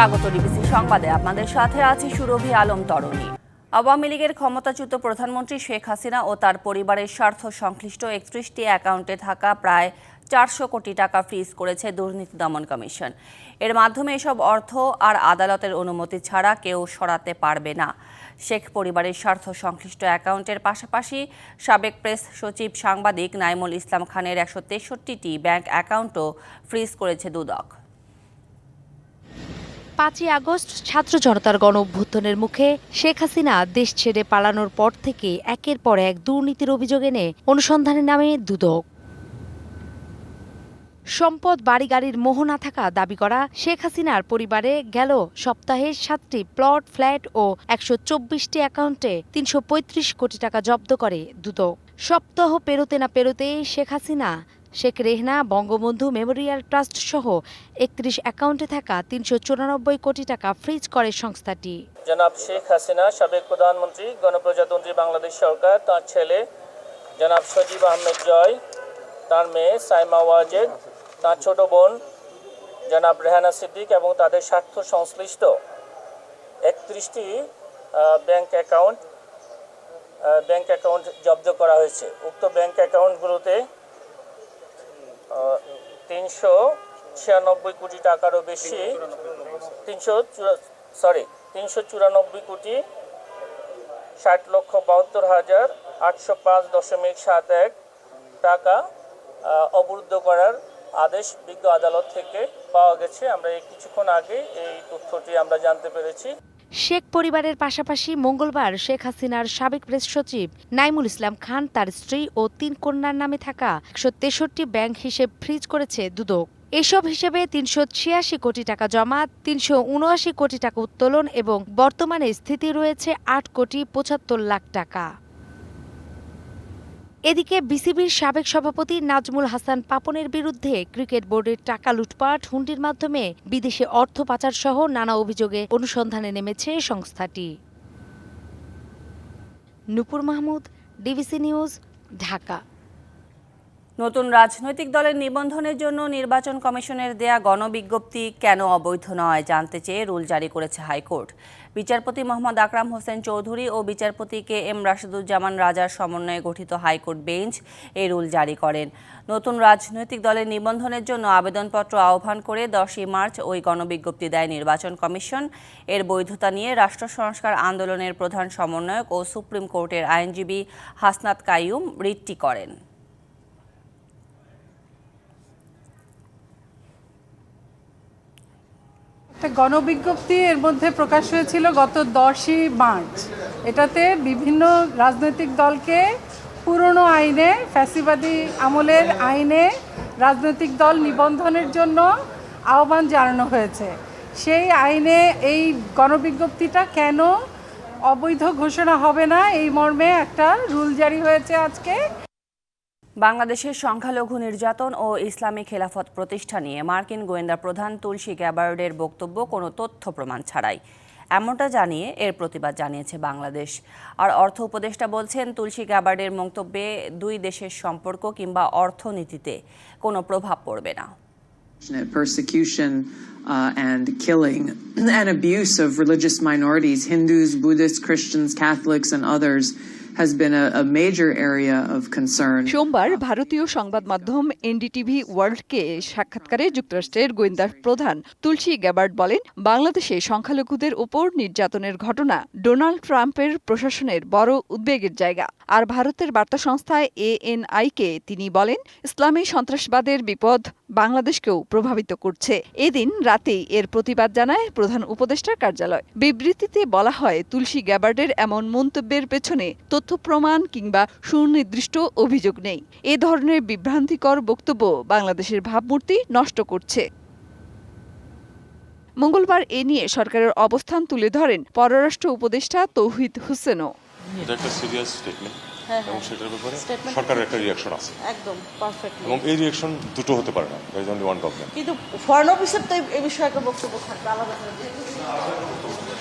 স্বাগত ডিবিসি সংবাদে। আপনাদের সাথে আছি সুরভি আলম তরণী। আওয়ামী লীগের ক্ষমতাচ্যুত প্রধানমন্ত্রী শেখ হাসিনা ও তার পরিবারের স্বার্থ সংশ্লিষ্ট একত্রিশটি অ্যাকাউন্টে থাকা প্রায় চারশো কোটি টাকা ফ্রিজ করেছে দুর্নীতি দমন কমিশন। এর মাধ্যমে এসব অর্থ আর আদালতের অনুমতি ছাড়া কেউ সরাতে পারবে না। শেখ পরিবারের স্বার্থ সংশ্লিষ্ট অ্যাকাউন্টের পাশাপাশি সাবেক প্রেস সচিব সাংবাদিক নাইমুল ইসলাম খানের একশো তেষট্টিটি ব্যাংক অ্যাকাউন্টও ফ্রিজ করেছে দুদক। পাঁচই আগস্ট ছাত্র জনতার গণ অভ্যুত্থানের মুখে শেখ হাসিনা দেশ ছেড়ে পালানোর পর থেকে একের পর এক দুর্নীতির অভিযোগ এনে অনুসন্ধানের নামে দুদক। সম্পদ, বাড়ি, গাড়ির মোহ না থাকা দাবি করা শেখ হাসিনার পরিবারে গেল সপ্তাহে সাতটি প্লট, ফ্ল্যাট ও একশো চব্বিশটি অ্যাকাউন্টে তিনশো পঁয়ত্রিশ কোটি টাকা জব্দ করে দুদক। সপ্তাহ পেরোতে না পেরোতেই শেখ হাসিনা শেখ রেহনা, বঙ্গবন্ধু মেমোরিয়াল ট্রাস্ট সহ একত্রিশ অ্যাকাউন্টে থাকা তিনশো চুরানব্বই কোটি টাকা ফ্রিজ করে সংস্থাটি। জনাব শেখ হাসিনা, সাবেক প্রধানমন্ত্রী, গণপ্রজাতন্ত্রী বাংলাদেশ সরকার, তার ছেলে জনাব সজীব আহমেদ জয়, তার মেয়ে সাইমা ওয়াজেদ, তার ছোট বোন জনাব রেহানা সিদ্দিক এবং তাদের স্বার্থ সংশ্লিষ্ট একত্রিশটি ব্যাংক অ্যাকাউন্ট ব্যাংক অ্যাকাউন্ট জব্দ করা হয়েছে। উক্ত ব্যাংক অ্যাকাউন্টগুলোতে তিনশো ছিয়ানব্বই কোটি টাকারও বেশি, তিনশো সরি তিনশো চুরানব্বই কোটি ষাট লক্ষ বাহাত্তর হাজার আটশো পাঁচ দশমিক সাত এক টাকা অবরুদ্ধ করার আদেশ বিজ্ঞ আদালত থেকে পাওয়া গেছে। আমরা এই কিছুক্ষণ আগে এই তথ্যটি আমরা জানতে পেরেছি। শেখ পরিবারের পাশাপাশি মঙ্গলবার শেখ হাসিনার সাবেক প্রেস সচিব নাইমুল ইসলাম খান তার স্ত্রী ও তিন কন্যার নামে থাকা একশো তেষট্টি ব্যাংক হিসেব ফ্রিজ করেছে দুদক। এসব হিসেবে তিনশো ছিয়াশি কোটি টাকা জমা, তিনশো উনআশি কোটি টাকা উত্তোলন এবং বর্তমানে স্থিতি রয়েছে আট কোটি পঁচাত্তর লাখ টাকা। এদিকে বিসিবির সাবেক সভাপতি নাজমুল হাসান পাপনের বিরুদ্ধে ক্রিকেট বোর্ডের টাকা লুটপাট হুন্ডির মাধ্যমে বিদেশে অর্থ পাচার সহ নানা অভিযোগে অনুসন্ধানে নেমেছে সংস্থাটি। Nupur Mahmud, DBC news, Dhaka. নতুন রাজনৈতিক দলের নিবন্ধনের জন্য নির্বাচন কমিশনের দেয়া গণবিজ্ঞপ্তি কেন অবৈধ নয় জানতে চেয়ে রুল জারি করেছে হাইকোর্ট। বিচারপতি মোহাম্মদ আকরাম হোসেন চৌধুরী ও বিচারপতি কে এম রাশেদুজ্জামান রাজার সমন্বয়ে গঠিত হাইকোর্ট বেঞ্চ এই রুল জারি করেন। নতুন রাজনৈতিক দলের নিবন্ধনের জন্য আবেদনপত্র আহ্বান করে দশই মার্চ ওই গণবিজ্ঞপ্তি দেয় নির্বাচন কমিশন। এর বৈধতা নিয়ে রাষ্ট্র সংস্কার আন্দোলনের প্রধান সমন্বয়ক ও সুপ্রিম কোর্টের আইনজীবী হাসনাত কাইয়ুম রিটটি করেন। একটা গণবিজ্ঞপ্তি এর মধ্যে প্রকাশ হয়েছিল গত দশই মার্চ। এটাতে বিভিন্ন রাজনৈতিক দলকে পুরনো আইনে, ফ্যাসিবাদী আমলের আইনে রাজনৈতিক দল নিবন্ধনের জন্য আহ্বান জানানো হয়েছে। সেই আইনে এই গণবিজ্ঞপ্তিটা কেন অবৈধ ঘোষণা হবে না? এই মর্মে একটা রুল জারি হয়েছে আজকে। বাংলাদেশের সংখ্যালঘু নির্যাতন ও ইসলামী খেলাফত প্রতিষ্ঠা নিয়ে মার্কিন গোয়েন্দা প্রধান তুলসী গ্যাবার্ডের বক্তব্য কোনো তথ্য প্রমাণ ছাড়াই। এমনটা জানিয়ে এর প্রতিবাদ জানিয়েছে বাংলাদেশ। আর অর্থ উপদেষ্টা বলছেন তুলসী গ্যাবার্ডের মন্তব্যে দুই দেশের সম্পর্ক কিংবা অর্থনীতিতে কোনো প্রভাব পড়বে না। Uh, and killing and abuse of religious minorities, Hindus, Buddhists, Christians, Catholics, and others, সোমবার ভারতীয় সংবাদ মাধ্যম এনডিটিভি ওয়ার্ল্ডকে সাক্ষাৎকারে যুক্তরাষ্ট্রের গোয়েন্দা প্রধান তুলসী গ্যাবার্ড বলেন, বাংলাদেশে সংখ্যালঘুদের নির্যাতনের ঘটনা ডোনাল্ড ট্রাম্পের প্রশাসনের বড় উদ্বেগের জায়গা। আর ভারতের বার্তা সংস্থা এএনআইকে তিনি বলেন, ইসলামী সন্ত্রাসবাদের বিপদ বাংলাদেশকেও প্রভাবিত করছে। এদিন রাতেই এর প্রতিবাদ জানায় প্রধান উপদেষ্টার কার্যালয়। বিবৃতিতে বলা হয়, তুলসী গ্যাবার্ডের এমন মন্তব্যের পেছনে তথ্য প্রমাণ কিংবা সুনির্দিষ্ট অভিযোগ নেই। এ ধরনের বিভ্রান্তিকর বক্তব্য বাংলাদেশের ভাবমূর্তি নষ্ট করছে। মঙ্গলবার এ নিয়ে সরকারের অবস্থান তুলে ধরেন পররাষ্ট্র উপদেষ্টা তৌহিদ হোসেনও। এটা একটা সিরিয়াস স্টেটমেন্ট এবং সেটার ব্যাপারে সরকারের একটা রিয়াকশন আছে। একদম পারফেক্ট এবং এই রিয়াকশন দুটো হতে পারে না। দ্যার অনলি ওয়ান গভর্নমেন্ট কিন্তু ফরেন অফিসার তো এই- এই বিষয়ে একটা বক্তব্য থাকবে আলাদা করে।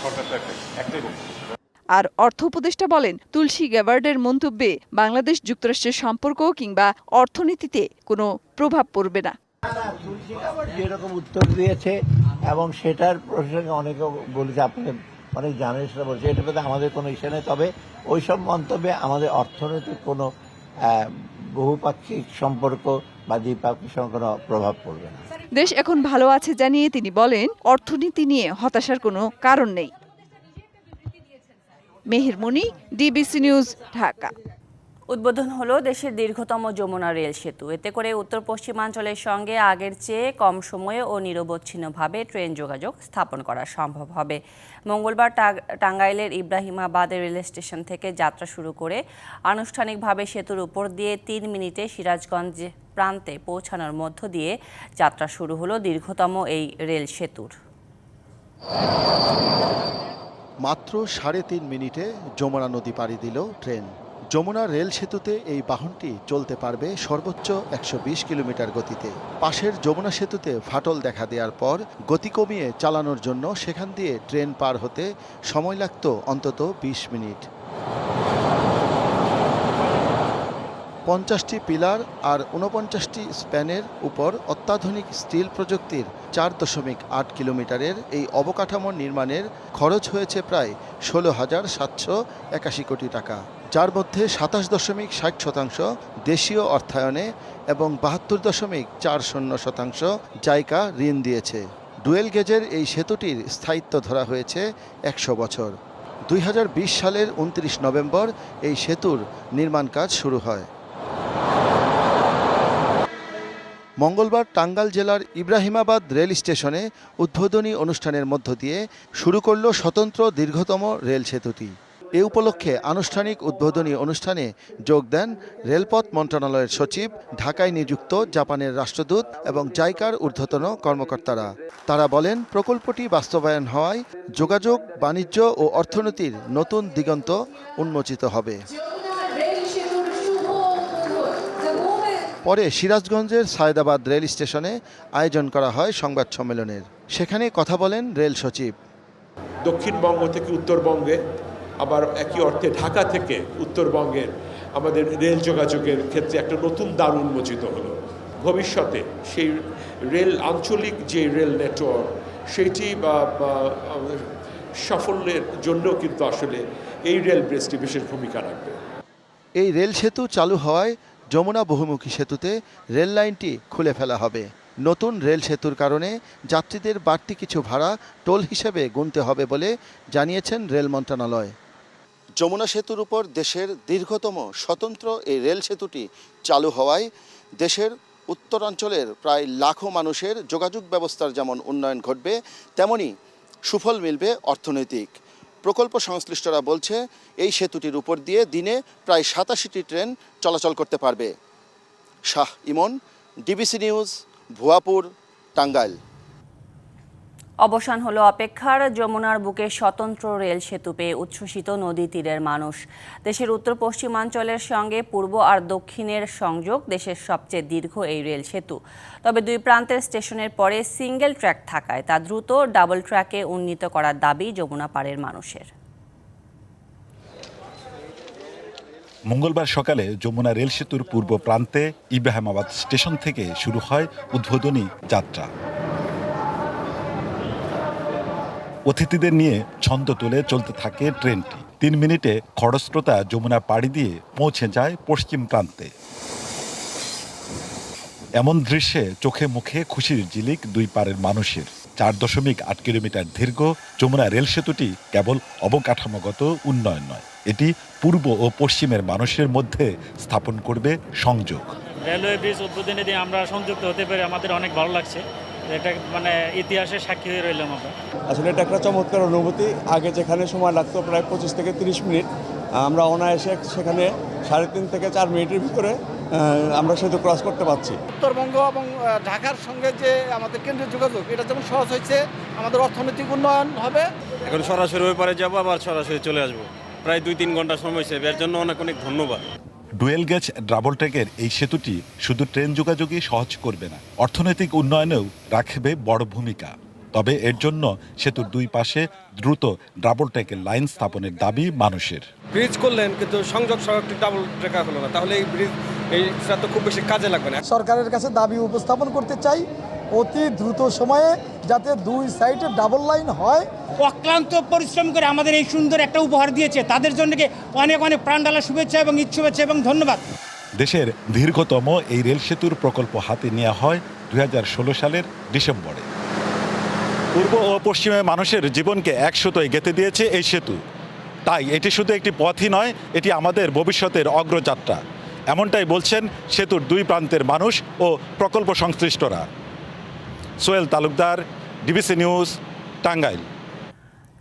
সরকার তো একটাই একটাই বক্তব্য। আর অর্থ উপদেষ্টা বলেন তুলসী গ্যাবার্ডের মন্তব্যে বাংলাদেশ যুক্তরাষ্ট্রের সম্পর্ক কিংবা অর্থনীতিতে কোনো প্রভাব পড়বে না। যেরকম উত্তর দিয়েছে এবং সেটার প্রসঙ্গে অনেকে বলেছে আপনি অনেক জানেন সেটা বলছে মধ্যে আমাদের কোনো ইসে নেই। তবে ওইসব মন্তব্যে আমাদের অর্থনৈতিক কোনো বহুপাক্ষিক সম্পর্ক বা দ্বিপাক্ষিক সম্পর্ক কোনো প্রভাব পড়বে না। দেশ এখন ভালো আছে জানিয়ে তিনি বলেন অর্থনীতি নিয়ে হতাশার কোনো কারণ নেই। Mehermoni DBC news, Dhaka. উদ্বোধন হলো দেশের দীর্ঘতম যমুনা রেল সেতু। এতে করে উত্তর পশ্চিমাঞ্চলের সঙ্গে আগের চেয়ে কম সময়ে ও নিরবচ্ছিন্নভাবে ট্রেন যোগাযোগ স্থাপন করা সম্ভব হবে। মঙ্গলবার টাঙ্গাইলের ইব্রাহিমাবাদ রেল স্টেশন থেকে যাত্রা শুরু করে আনুষ্ঠানিকভাবে সেতুর উপর দিয়ে তিন মিনিটে সিরাজগঞ্জ প্রান্তে পৌঁছানোর মধ্য দিয়ে যাত্রা শুরু হলো দীর্ঘতম এই রেল সেতুর। মাত্র সাড়ে তিন মিনিটে যমুনা নদী পাড়ি দিল ট্রেন। যমুনা রেল সেতুতে এই বাহনটি চলতে পারবে সর্বোচ্চ একশো বিশ কিলোমিটার গতিতে। পাশের যমুনা সেতুতে ফাটল দেখা দেওয়ার পর গতি কমিয়ে চালানোর জন্য সেখান দিয়ে ট্রেন পার হতে সময় লাগত অন্তত ২০ মিনিট। পঞ্চাশটি পিলার আর উনপঞ্চাশটি স্প্যানের উপর অত্যাধুনিক স্টিল প্রযুক্তির চার দশমিক আট কিলোমিটারের এই অবকাঠামো নির্মাণের খরচ হয়েছে প্রায় ষোলো হাজার সাতশো একাশি কোটি টাকা। যার মধ্যে সাতাশ দশমিক ষাট শতাংশ দেশীয় অর্থায়নে এবং বাহাত্তর দশমিক চার শূন্য শতাংশ জায়কা ঋণ দিয়েছে। ডুয়েল গেজের এই সেতুটির স্থায়িত্ব ধরা হয়েছে একশো বছর। দুই হাজার বিশ সালের উনত্রিশ নভেম্বর এই সেতুর নির্মাণ কাজ শুরু হয়। মঙ্গলবার টাঙ্গাল জেলার ইব্রাহিমাবাদ রেল স্টেশনে উদ্বোধনী অনুষ্ঠানের মধ্য দিয়ে শুরু করল স্বতন্ত্র দীর্ঘতম রেল সেতুটি। এ উপলক্ষে আনুষ্ঠানিক উদ্বোধনী অনুষ্ঠানে যোগ দেন রেলপথ মন্ত্রণালয়ের সচিব, ঢাকায় নিযুক্ত জাপানের রাষ্ট্রদূত এবং জাইকার ঊর্ধ্বতন কর্মকর্তারা। তারা বলেন, প্রকল্পটি বাস্তবায়ন হওয়ায় যোগাযোগ, বাণিজ্য ও অর্থনীতির নতুন দিগন্ত উন্মোচিত হবে। পরে সিরাজগঞ্জের সায়দাবাদ রেল স্টেশনে আয়োজন করা হয় সংবাদ সম্মেলনের। সেখানে কথা বলেন রেল সচিব। দক্ষিণবঙ্গ থেকে উত্তরবঙ্গে আবার একই অর্থে ঢাকা থেকে উত্তরবঙ্গের আমাদের রেল যোগাযোগের ক্ষেত্রে একটা নতুন দ্বার উন্মোচিত হলো। ভবিষ্যতে সেই রেল আঞ্চলিক যে রেল নেটওয়ার্ক সেইটি বা সাফল্যের জন্য কিন্তু আসলে এই রেল ব্রিজটি বিশেষ ভূমিকা রাখবে। এই রেল সেতু চালু হওয়ায় যমুনা বহুমুখী সেতুতে রেল লাইনটি খুলে ফেলা হবে। নতুন রেল সেতুর কারণে যাত্রীদের বাড়তি কিছু ভাড়া টোল হিসেবে গুনতে হবে বলে জানিয়েছেন রেল মন্ত্রণালয়। যমুনা সেতুর উপর দেশের দীর্ঘতম স্বতন্ত্র এই রেল সেতুটি চালু হওয়ায় দেশের উত্তরাঞ্চলের প্রায় লাখো মানুষের যোগাযোগ ব্যবস্থার যেমন উন্নয়ন ঘটবে, তেমনি সুফল মিলবে অর্থনৈতিক। প্রকল্প সংশ্লিষ্টরা বলছে, এই সেতুটির উপর দিয়ে দিনে প্রায় সাতাশিটি ট্রেন চলাচল করতে পারবে। Shah Emon, DBC news, Bhuapur, Tangail. অবসান হলো অপেক্ষার যমুনার বুকে স্বতন্ত্র রেল সেতু পেয়ে উচ্ছ্বসিত নদী তীরের মানুষ। দেশের উত্তর পশ্চিমাঞ্চলের সঙ্গে পূর্ব আর দক্ষিণের সংযোগ দেশের সবচেয়ে দীর্ঘ এই রেল সেতু। তবে দুই প্রান্তের স্টেশনের পরে সিঙ্গেল ট্র্যাক থাকায় তা দ্রুত ডাবল ট্র্যাকে উন্নীত করার দাবি যমুনা পাড়ের মানুষের। মঙ্গলবার সকালে যমুনা রেল সেতুর পূর্ব প্রান্তে ইব্রাহিমাবাদ স্টেশন থেকে শুরু হয় উদ্বোধনী যাত্রা। অতিথিদের নিয়ে ছন্দ তুলে চলতে থাকে ট্রেনটি। তিন মিনিটে খরস্রোতা যমুনা পাড়ি দিয়ে পৌঁছে যায় পশ্চিম প্রান্তে। এমন দৃশ্যে চোখে মুখে খুশির জিলিক দুই পারের মানুষের। চার দশমিক আট কিলোমিটার দীর্ঘ যমুনা রেল সেতুটি কেবল অবকাঠামোগত উন্নয়ন নয়, এটি পূর্ব ও পশ্চিমের মানুষের মধ্যে স্থাপন করবে সংযোগ। রেলওয়ে ব্রিজ উদ্বোধনী দিয়ে আমরা সংযুক্ত হতে পেরে আমাদের অনেক ভালো লাগছে। এটা মানে ইতিহাসের সাক্ষী হয়ে রইলাম আমরা। আসলে এটা একটা চমৎকার অনুভূতি। আগে যেখানে সময় লাগতো প্রায় পঁচিশ থেকে তিরিশ মিনিট আমরা অনায়াসে সেখানে সাড়ে তিন থেকে চার মিনিটের ভিতরে আমরা সেতু ক্রস করতে পারছি। উত্তরবঙ্গ এবং ঢাকার সঙ্গে যে আমাদের কেন্দ্রীয় যোগাযোগ এটা যেমন সহজ হয়েছে আমাদের অর্থনৈতিক উন্নয়ন হবে। এখন সরাসরি ওই পারে যাব আবার সরাসরি চলে আসব। প্রায় দুই তিন ঘণ্টা সময় সেবে এর জন্য অনেক অনেক ধন্যবাদ। ডুয়েল গেজ ডাবল ট্র্যাকের এই সেতুটি শুধু ট্রেন যোগাযোগই সহজ করবে না অর্থনৈতিক উন্নয়নেও রাখবে বড় ভূমিকা। তবে এর জন্য সেতুর দুই পাশে দ্রুত ডাবল ট্র্যাকের লাইন স্থাপনের দাবি মানুষের। ব্রিজ করলেন কিন্তু সংযোগ সড়কটি ডাবল ট্রেকার হলো না। তাহলে এই ব্রিজ এইটা তো খুব বেশি কাজে লাগবে না। সরকারের কাছে দাবি উপস্থাপন করতে চাই অতি দ্রুত সময়ে যাতে দুই সাইডে ডাবল লাইন হয়। অক্লান্ত পরিশ্রম করে আমাদের এই সুন্দর একটা উপহার দিয়েছে। তাদের জন্য অনেক অনেক প্রাণডালা শুভেচ্ছা এবং ইচ্ছুভেচ্ছা এবং ধন্যবাদ। দেশের দীর্ঘতম এই রেল সেতুর প্রকল্প হাতে নেওয়া হয় দু হাজার ষোলো সালের ডিসেম্বরে। পূর্ব ও পশ্চিমে মানুষের জীবনকে একসুতোয় গেঁথে দিয়েছে এই সেতু। তাই এটি শুধু একটি পথই নয় এটি আমাদের ভবিষ্যতের অগ্রযাত্রা। এমনটাই বলছেন সেতুর দুই প্রান্তের মানুষ ও প্রকল্প সংশ্লিষ্টরা। Sohel Talukdar DBC news Tangail.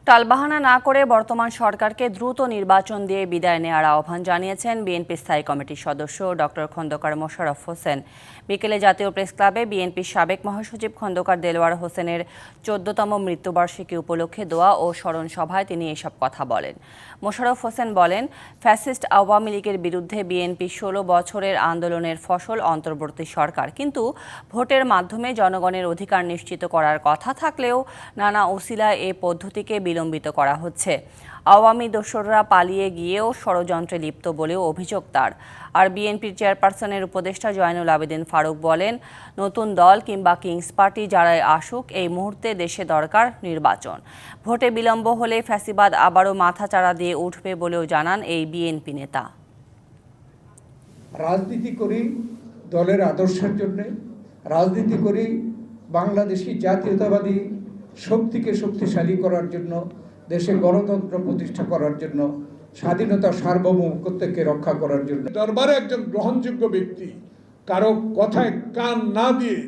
টালবাহানা না করে বর্তমান সরকারকে দ্রুত নির্বাচন দিয়ে বিদায় নেওয়ার আহ্বান জানিয়েছেন বিএনপি স্থায়ী কমিটির সদস্য ডক্টর খন্দকার মোশাররফ হোসেন। বিকেলে জাতীয় প্রেস ক্লাবে বিএনপির সাবেক মহাসচিব খন্দকার দেলোয়ার হোসেনের চোদ্দতম মৃত্যুবার্ষিকী উপলক্ষে দোয়া ও স্মরণ সভায় তিনি এসব কথা বলেন। মোশাররফ হোসেন বলেন, ফ্যাসিস্ট আওয়ামী লীগের বিরুদ্ধে বিএনপি ষোলো বছরের আন্দোলনের ফসল অন্তর্বর্তী সরকার। কিন্তু ভোটের মাধ্যমে জনগণের অধিকার নিশ্চিত করার কথা থাকলেও নানা ওসিলায় এ পদ্ধতিকে বিলম্বিত করা হচ্ছে। আওয়ামী দোসররা পালিয়ে গিয়েও ষড়যন্ত্রে লিপ্ত বলেও অভিযোগ তার। আর বিএনপির চেয়ারপারসনের উপদেষ্টা জয়নুল আবেদিন ফারুক বলেন, নতুন দল কিংবা কিংস পার্টি যারাই আসুক, এই মুহূর্তে দেশে দরকার নির্বাচন। ভোটে বিলম্ব হলে ফ্যাসিবাদ আবারও মাথাচাড়া দিয়ে উঠবে বলেও জানান এই বিএনপি নেতা। রাজনীতি করি দলের আদর্শের জন্য, রাজনীতি করি বাংলাদেশি জাতীয়তাবাদী শক্তিকে শক্তিশালী করার জন্য দেশে গণতন্ত্র প্রতিষ্ঠা করার জন্য স্বাধীনতা সার্বভৌমত্বকে রক্ষা করার জন্য। দরবারে একজন গ্রহণযোগ্য ব্যক্তি কারও কথায় কান না দিয়ে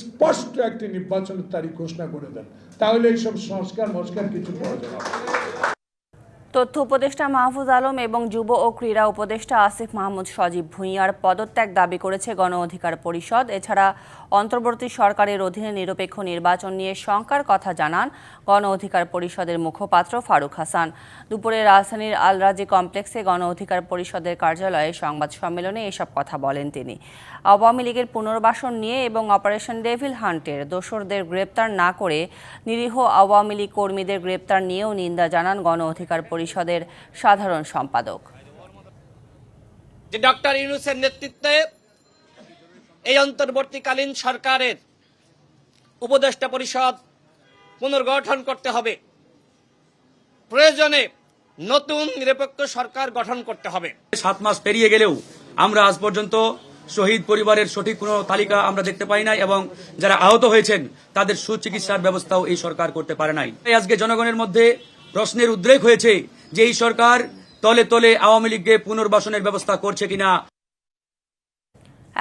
স্পষ্ট একটি নির্বাচনের তারিখ ঘোষণা করে দেন। তাহলে এইসব সংস্কার মস্কার কিছু প্রয়োজন হবে তথ্য উপদেষ্টা মাহফুজ আলম এবং যুব ও ক্রীড়া উপদেষ্টা আসিফ মাহমুদ সজীব ভুঁইয়ার পদত্যাগ দাবি করেছে গণ অধিকার পরিষদ। এছাড়া অন্তর্বর্তী সরকারের অধীনে নিরপেক্ষ নির্বাচন নিয়ে শঙ্কার কথা জানান গণ অধিকার পরিষদের মুখপাত্র ফারুক হাসান। দুপুরে রাজধানীর আলরাজি কমপ্লেক্সে গণ অধিকার পরিষদের কার্যালয়ে সংবাদ সম্মেলনে এসব কথা বলেন তিনি। আওয়ামী লীগের পুনর্বাসন নিয়ে এবং অপারেশন ডেভিল হান্টের দোসরদের গ্রেপ্তার না করে নিরীহ আওয়ামী লীগ কর্মীদের গ্রেপ্তার নিয়েও নিন্দা জানান গণ অধিকার পরিষদের সাধারণ সম্পাদক। যে ডক্টর ইউনুসের নেতৃত্বে এই অন্তর্বর্তীকালীন সরকারের উপদেষ্টা পরিষদ পুনর্গঠন করতে হবে। প্রয়োজনে নতুন নিরপেক্ষ সরকার গঠন করতে হবে। সাত মাস পেরিয়ে গেলেও আমরা আজ পর্যন্ত শহীদ পরিবারের সঠিক কোনো তালিকা আমরা দেখতে পাই নাই এবং যারা আহত হয়েছেন, তাদের সুচিকিৎসার ব্যবস্থাও এই সরকার করতে পারে নাই। আজকে জনগণের মধ্যে প্রশ্নের উদ্রেক হয়েছে যে এই সরকার তলে তলে আওয়ামী লীগকে পুনর্বাসনের ব্যবস্থা করছে কিনা।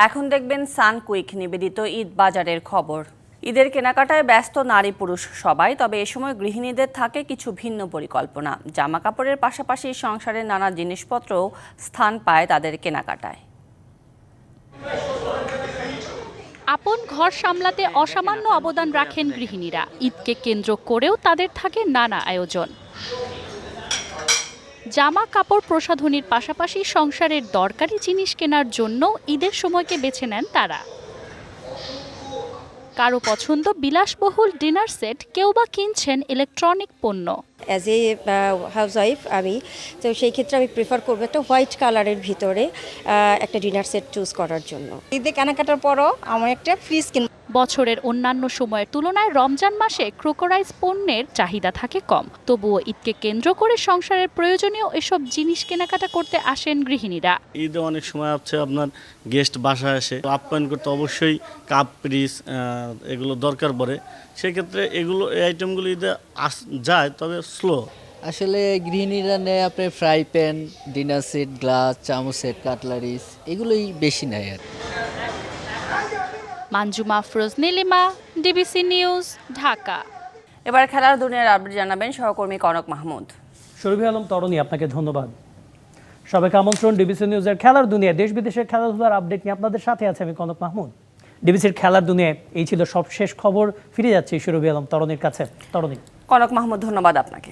এখন দেখবেন সান কুইক নিবেদিত ঈদ বাজারের খবর। ঈদের কেনাকাটায় ব্যস্ত নারী পুরুষ সবাই, তবে এ সময় গৃহিণীদের থাকে কিছু ভিন্ন পরিকল্পনা। জামা কাপড়ের পাশাপাশি সংসারের নানা জিনিসপত্রও স্থান পায় তাদের কেনাকাটায়। আপন ঘর সামলাতে অসামান্য অবদান রাখেন গৃহিণীরা। ঈদকে কেন্দ্র করেও তাদের থাকে নানা আয়োজন। জামা কাপড় প্রসাধনীর পাশাপাশি সংসারের দরকারি জিনিস কেনার জন্য ঈদের সময়কে বেছে নেন তারা। কারও পছন্দ বিলাসবহুল ডিনার সেট কেউ বা কিনছেন ইলেকট্রনিক পণ্য। অ্যাজ এ হাউস ওয়াইফ আমি, তো সেই ক্ষেত্রে আমি প্রেফার করব একটা হোয়াইট কালারের ভিতরে একটা ডিনার সেট চুজ করার জন্য। ঈদে কেনাকাটার পরও আমার একটা ফ্রিজ কিন বছরের অন্যান্য সময়ের তুলনায় রমজান মাসে ক্রোকোরাইজ পণ্যের চাহিদা থাকে কম। তবুও ঈদকে কেন্দ্র করে সংসারের প্রয়োজনীয় এসব জিনিস কেনাকাটা করতে আসেন গৃহিণীরা। ঈদে অনেক সময় হচ্ছে আপনার গেস্ট বাসায় আসে আপ্যায়ন করতে অবশ্যই কাপ পিরিস এগুলো দরকার পড়ে। সেক্ষেত্রে এগুলো এই আইটেমগুলো ঈদে আস যায় তবে স্লো আসলে গৃহিণীরা নেয় আপনার fry pan dinner set glass চামচ সেট কাটলারিস এগুলোই বেশি নেয় আর কি। মানজুমা ফ্রোজ নীলিমা ডিবিসি নিউজ ঢাকা। এবার খেলার দুনিয়ার আপডেট জানাবেন সহকর্মী কনক মাহমুদ। শরীফ আলম তরণী আপনাকে ধন্যবাদ। সবাইকে আমন্ত্রণ ডিবিসি নিউজের খেলার দুনিয়া দেশ বিদেশের খেলাধুলার আপডেট নিয়ে আপনাদের সাথে আছে আমি কনক মাহমুদ। ডিবিসির খেলার দুনিয়ায় এই ছিল সবশেষ খবর ফিরে যাচ্ছি সুরভি আলম তরণীর কাছে। তরণী। কনক মাহমুদ ধন্যবাদ আপনাকে।